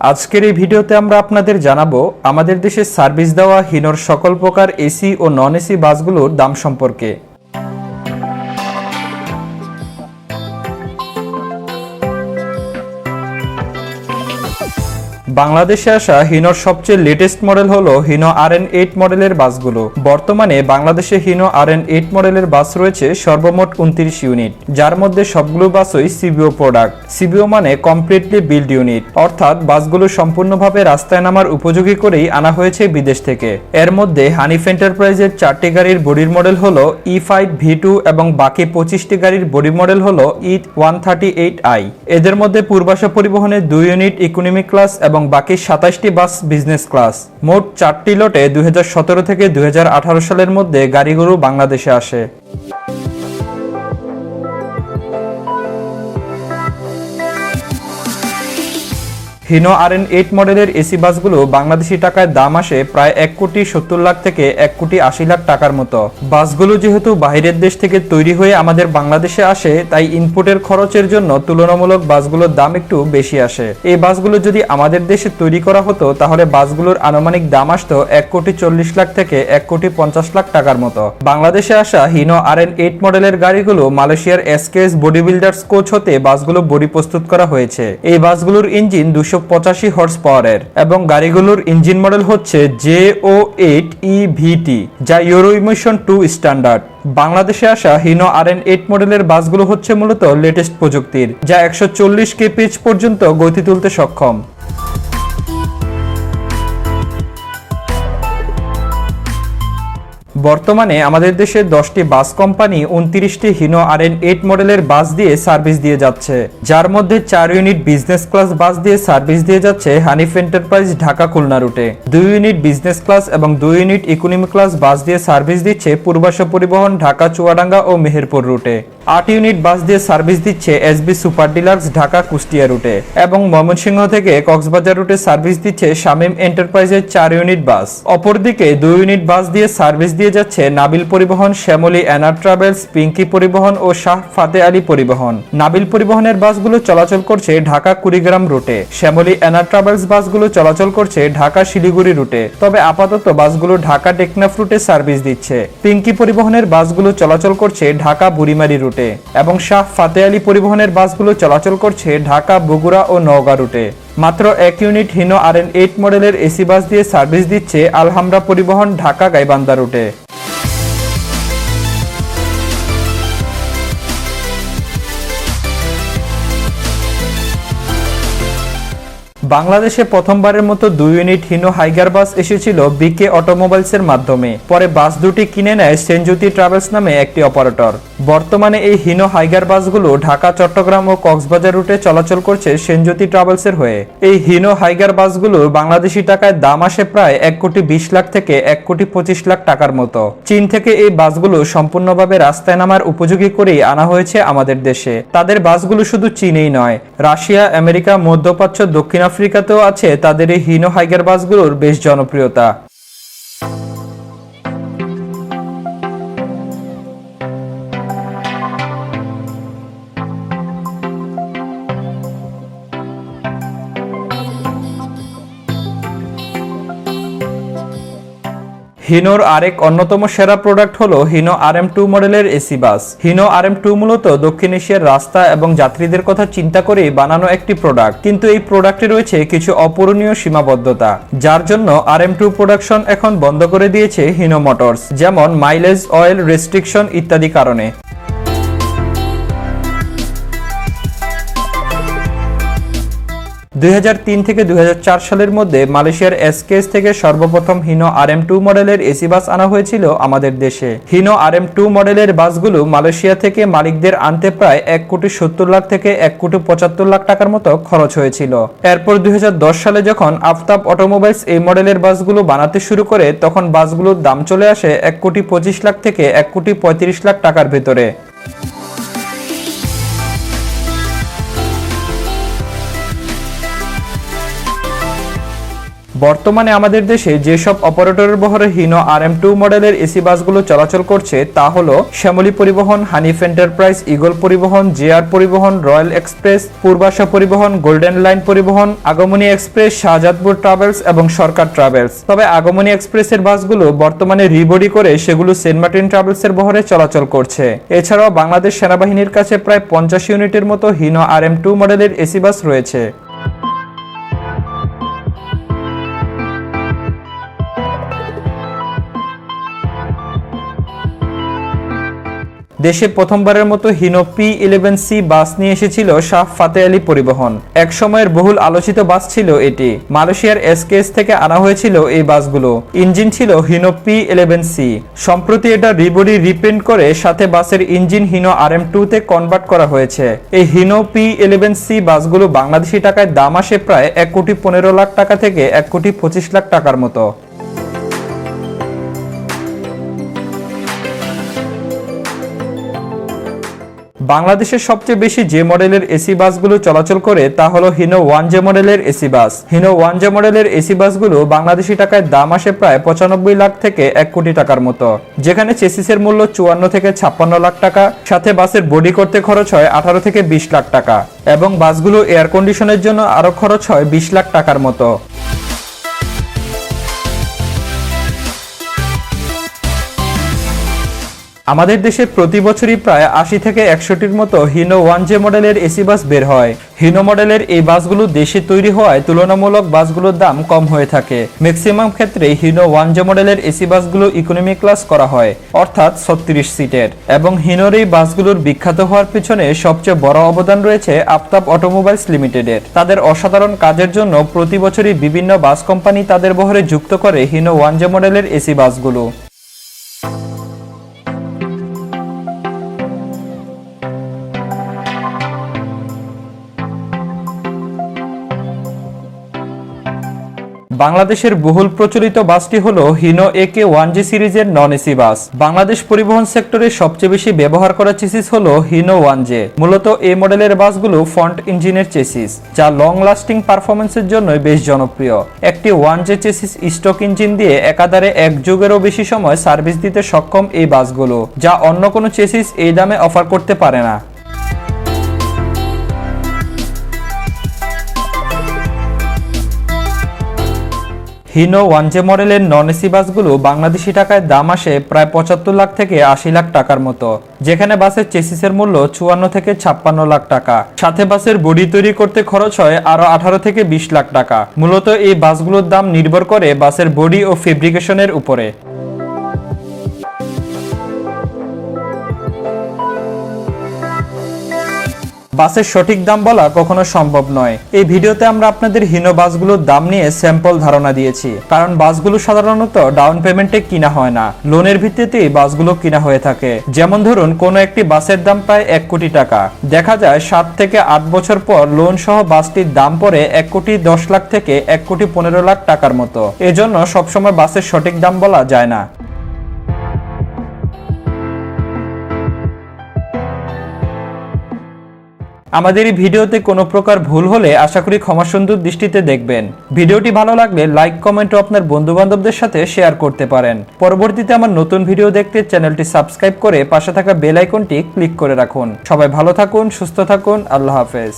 আজকের এই ভিডিওতে আমরা আপনাদের জানাব, আমাদের দেশে সার্ভিস দেওয়া হিনোর সকল প্রকার এসি ও নন এসি বাসগুলোর দাম সম্পর্কে। বাংলাদেশে আসা হিনোর সবচেয়ে লেটেস্ট মডেল হলো হিনো আর এন এইট মডেলের বাসগুলো। বর্তমানে বাংলাদেশে হিনো আর এন এইট মডেলের বাস রয়েছে সর্বমোট উনত্রিশ ইউনিট যার মধ্যে সবগুলো বাসই সিবিও প্রোডাক্ট সিবিও মানে কমপ্লিটলি বিল্ড ইউনিট অর্থাৎ বাসগুলো সম্পূর্ণভাবে রাস্তায় নামার উপযোগী করেই আনা হয়েছে বিদেশ থেকে। এর মধ্যে হানিফ এন্টারপ্রাইজের চারটি গাড়ির বডির মডেল হলো ই ফাইভ ভি টু এবং বাকি পঁচিশটি গাড়ির বডি মডেল হলো E one thirty eight I এদের মধ্যে পূর্বাশা পরিবহনের দুই ইউনিট ইকোনমি ক্লাস এবং বাকি সাতাশটি বাস বিজনেস ক্লাস মোট চারটি লটে দুই হাজার সতেরো থেকে দুই হাজার আঠারো সালের মধ্যে গাড়িগুলো বাংলাদেশে আসে। হিনো আর এন এইট মডেলের এসি বাসগুলো বাংলাদেশি টাকায় দাম আসে প্রায় এক কোটি সত্তর লাখ থেকে এক কোটি আশি লাখ টাকার মতো। বাসগুলো যেহেতু বাইরের দেশ থেকে তৈরি হয়ে আমাদের বাংলাদেশে আসে, তাই ইনপুটের খরচের জন্য তুলনামূলক বাসগুলোর দাম একটু বেশি আসে। এই বাসগুলো যদি আমাদের দেশে তৈরি করা হতো, তাহলে বাসগুলোর আনুমানিক দাম আসতো এক কোটি চল্লিশ লাখ থেকে এক কোটি পঞ্চাশ লাখ টাকার মতো। বাংলাদেশে আসা হিনো আর এন এইট মডেলের গাড়িগুলো মালয়েশিয়ার এসকেএস বডি বিল্ডার্স কোচ হতে বাসগুলো বডি প্রস্তুত করা হয়েছে। এই বাসগুলোর ইঞ্জিন দুশো পঁচাশি হর্স পাওয়ারের এবং গাড়িগুলোর ইঞ্জিন মডেল হচ্ছে J O eight E VT যা ইউরো ইমিশন টু স্ট্যান্ডার্ড। বাংলাদেশে আসা হিনো আর এন এইট মডেলের বাসগুলো হচ্ছে মূলত লেটেস্ট প্রযুক্তির, যা একশো চল্লিশ কে পিচ পর্যন্ত গতি তুলতে সক্ষম। বর্তমানে আমাদের দেশে দশটি বাস কোম্পানি উনত্রিশটি হিনো আর এন এইট মডেলের বাস দিয়ে সার্ভিস দিয়ে যাচ্ছে। যার মধ্যে চার ইউনিট বিজনেস ক্লাস বাস দিয়ে সার্ভিস দিয়ে যাচ্ছে হানিফ এন্টারপ্রাইজ ঢাকা খুলনা রুটে। দুই ইউনিট বিজনেস ক্লাস এবং দুই ইউনিট ইকোনমি ক্লাস বাস দিয়ে সার্ভিস দিচ্ছে পূর্বাশা পরিবহন ঢাকা চুয়াডাঙ্গা ও মেহেরপুর রুটে। আট ইউনিট বাস দিয়ে সার্ভিস দিচ্ছে SB super deluxe Dhaka Kushtia রুটে। এবং ময়মনসিংহ থেকে কক্সবাজার রুটে সার্ভিস দিচ্ছে শামীম এন্টারপ্রাইজের চার ইউনিট বাস। অপরদিকে দুই ইউনিট বাস দিয়ে সার্ভিস দিয়ে যাচ্ছে নাবিল পরিবহন, শ্যামলী অ্যানার ট্রাভেলস, পিঙ্কি পরিবহন ও শাহ ফাতে আলী পরিবহন। নাবিল পরিবহনের বাসগুলো চলাচল করছে ঢাকা কুড়িগ্রাম রুটে। শ্যামলী অ্যানার ট্রাভেলস বাসগুলো চলাচল করছে ঢাকা শিলিগুড়ি রুটে। তবে আপাতত বাসগুলো ঢাকা টেকনাফ রুটে সার্ভিস দিচ্ছে। পিঙ্কি পরিবহনের বাসগুলো চলাচল করছে ঢাকা বুড়িমারি রুটে। এবং শাহ ফাতে আলী পরিবহনের বাসগুলো চলাচল করছে ঢাকা, বগুড়া ও নওগাঁ রুটে। মাত্র এক unit Hino R N eight মডেলের এসি বাস দিয়ে সার্ভিস দিচ্ছে আলহামরা পরিবহন ঢাকা গাইবান্দা রুটে। বাংলাদেশে প্রথমবারের মতো দুই ইউনিট হিনো হাইগার বাস এসেছিল বিকে অটোমোবাইলসের মাধ্যমে। পরে বাস দুটি কিনে নেয় সেনজ্যোতি ট্রাভেলস নামে একটি অপারেটর। বর্তমানে এই হিনো হাইগার বাসগুলো ঢাকা, চট্টগ্রাম ও কক্সবাজার রুটে চলাচল করছে সেনজ্যোতি ট্রাভেলসের হয়ে। এই হিনো হাইগার বাসগুলোর বাংলাদেশি টাকায় দাম আসে প্রায় এক কোটি বিশ লাখ থেকে এক কোটি পঁচিশ লাখ টাকার মতো। চীন থেকে এই বাসগুলো সম্পূর্ণভাবে রাস্তায় নামার উপযোগী করেই আনা হয়েছে আমাদের দেশে। তাদের বাসগুলো শুধু চীনেই নয়, রাশিয়া, আমেরিকা, মধ্যপ্রাচ্য, দক্ষিণ আফ্রিকাতেও আছে তাদের এই হিনো হাইগার বাসগুলোর বেশ জনপ্রিয়তা। হিনোর আরেক অন্যতম সেরা প্রোডাক্ট হলো হিনো আর এম টু মডেলের AC bus. Hino R M two মূলত দক্ষিণ এশিয়ার রাস্তা এবং যাত্রীদের কথা চিন্তা করে বানানো একটি প্রোডাক্ট কিন্তু এই প্রোডাক্টে রয়েছে কিছু অপূরণীয় সীমাবদ্ধতা, যার জন্য আর এম টু প্রোডাকশন এখন বন্ধ করে দিয়েছে হিনো মোটরস, যেমন মাইলেজ অয়েল রেস্ট্রিকশন ইত্যাদি কারণে। দুই হাজার তিন থেকে দুই হাজার চার সালের মধ্যে মালয়েশিয়ার এসকেএস থেকে সর্বপ্রথম হিনো আর এম টু মডেলের এসি বাস আনা হয়েছিল আমাদের দেশে। হিনো আর এম টু মডেলের বাসগুলো মালয়েশিয়া থেকে মালিকদের আনতে প্রায় এক কোটি সত্তর লাখ থেকে এক কোটি পঁচাত্তর লাখ টাকার মতো খরচ হয়েছিল। এরপর দুই হাজার দশ সালে যখন আফতাব অটোমোবাইলস এই মডেলের বাসগুলো বানাতে শুরু করে, তখন বাসগুলোর দাম চলে আসে এক কোটি পঁচিশ লাখ থেকে এক কোটি পঁয়ত্রিশ লাখ টাকার ভেতরে। বর্তমানে আমাদের দেশে যেসব অপারেটরের বহরে হিনো আর এম টু মডেলের এসি বাসগুলো চলাচল করছে, তা হলো Shyamoli Paribahan, Hanif Enterprise, Eagle Paribahan, JR Paribahan, Royal Express, Purbasha Paribahan, Golden Line পরিবহন, আগমনী এক্সপ্রেস, শাহজাদপুর ট্রাভেলস এবং সরকার ট্রাভেলস। তবে আগমনী এক্সপ্রেসের বাসগুলো বর্তমানে রিবডি করে সেগুলো সেন্ট মার্টিন ট্রাভেলসের বহরে চলাচল করছে। এছাড়াও বাংলাদেশ সেনাবাহিনীর কাছে প্রায় পঞ্চাশ ইউনিটের মতো হিনো আর এম টু মডেলের এসি বাস রয়েছে। দেশে প্রথমবারের মতো Hino P eleven C bus নিয়ে এসেছিল শাহ ফাতে আলী পরিবহন। এক সময়ের বহুল আলোচিত বাস ছিল এটি। মালয়েশিয়ার এসকেএস থেকে আনা হয়েছিল এই বাসগুলো। ইঞ্জিন ছিল হিনো পি ইলেভেন সি সম্প্রতি এটা রিবডি রিপ্রিন্ট করে সাথে বাসের ইঞ্জিন হিনো আর এম টু তে কনভার্ট করা হয়েছে। এই হিনো পি ইলেভেন সি বাসগুলো বাংলাদেশি টাকায় দাম আসে প্রায় এক কোটি পনেরো লাখ টাকা থেকে এক কোটি পঁচিশ লাখ টাকার মতো। বাংলাদেশের সবচেয়ে বেশি যে মডেলের এসি বাসগুলো চলাচল করে তা হলো হিনো ওয়ান জে মডেলের AC bus. Hino one J মডেলের এসি বাসগুলো বাংলাদেশি টাকায় দাম আসে প্রায় পঁচানব্বই লাখ থেকে এক কোটি টাকার মতো। যেখানে চেসিসের মূল্য চুয়ান্ন থেকে ছাপ্পান্ন লাখ টাকা, সাথে বাসের বডি করতে খরচ হয় আঠারো থেকে বিশ লাখ টাকা। এবং বাসগুলো এয়ার কন্ডিশনের জন্য আরও খরচ হয় বিশ লাখ টাকার মতো। আমাদের দেশে প্রতি বছরই প্রায় আশি থেকে একশোটির মতো হিনো ওয়ান জে মডেলের এসি বাস বের হয়। হিনো মডেলের এই বাসগুলো দেশে তৈরি হওয়ায় তুলনামূলক বাসগুলোর দাম কম হয়ে থাকে। ম্যাক্সিমাম ক্ষেত্রে হিনো ওয়ান জে মডেলের এসি বাসগুলো ইকোনমি ক্লাস করা হয়, অর্থাৎ ছত্রিশ সিটের। এবং হিনোর এই বাসগুলোর বিখ্যাত হওয়ার পিছনে সবচেয়ে বড় অবদান রয়েছে আফতাব অটোমোবাইলস লিমিটেডের। তাদের অসাধারণ কাজের জন্য প্রতি বছরই বিভিন্ন বাস কোম্পানি তাদের বহরে যুক্ত করে হিনো ওয়ান জে মডেলের এসি বাসগুলো। বাংলাদেশের বহুল প্রচলিত বাসটি হলো হিনো এ কে ওয়ান জি সিরিজের নন এসি বাস। বাংলাদেশ পরিবহন সেক্টরে সবচেয়ে বেশি ব্যবহার করা চেসিস হলো হিনো ওয়ান জে। মূলত এই মডেলের বাসগুলো ফ্রন্ট ইঞ্জিনের চেসিস, যা লং লাস্টিং পারফরমেন্সের জন্য বেশ জনপ্রিয়। একটি one J chassis stock engine দিয়ে একাধারে এক যুগেরও বেশি সময় সার্ভিস দিতে সক্ষম এই বাসগুলো, যা অন্য কোনো চেসিস এই দামে অফার করতে পারে না। হিনো ওয়ানজে মডেলের নন এসি বাসগুলো বাংলাদেশি টাকায় দাম আসে প্রায় পঁচাত্তর লাখ থেকে আশি লাখ টাকার মতো। যেখানে বাসের চেসিসের মূল্য চুয়ান্ন থেকে ছাপ্পান্ন লাখ টাকা। সাথে বাসের বডি তৈরি করতে খরচ হয় আরও আঠারো থেকে বিশ লাখ টাকা। মূলত এই বাসগুলোর দাম নির্ভর করে বাসের বডি ও ফেব্রিকেশনের উপরে। বাসের সঠিক দাম বলা কখনো সম্ভব নয়। এই ভিডিওতে আমরা আপনাদের হিনো বাসগুলোর দাম নিয়ে স্যাম্পল ধারণা দিয়েছি। কারণ বাসগুলো সাধারণত ডাউন পেমেন্টে কিনা হয় না। লোনের ভিত্তিতেই বাসগুলো কিনা হয়ে থাকে। যেমন ধরুন, কোনো একটি বাসের দাম প্রায় এক কোটি টাকা। দেখা যায়, সাত থেকে আট বছর পর লোন সহ বাসটির দাম পড়ে এক কোটি দশ লাখ থেকে এক কোটি পনেরো লাখ টাকার মতো। এজন্য সবসময় বাসের সঠিক দাম বলা যায় না। আমাদের এই ভিডিওতে কোনো প্রকার ভুল হলে আশা করি ক্ষমাসুন্দর দৃষ্টিতে দেখবেন। ভিডিওটি ভালো লাগলে লাইক, কমেন্ট ও আপনার বন্ধু বান্ধবদের সাথে শেয়ার করতে পারেন। পরবর্তীতে আমার নতুন ভিডিও দেখতে চ্যানেলটি সাবস্ক্রাইব করে পাশে থাকা বেল আইকনটি ক্লিক করে রাখুন। সবাই ভালো থাকুন, সুস্থ থাকুন, আল্লাহ হাফেজ।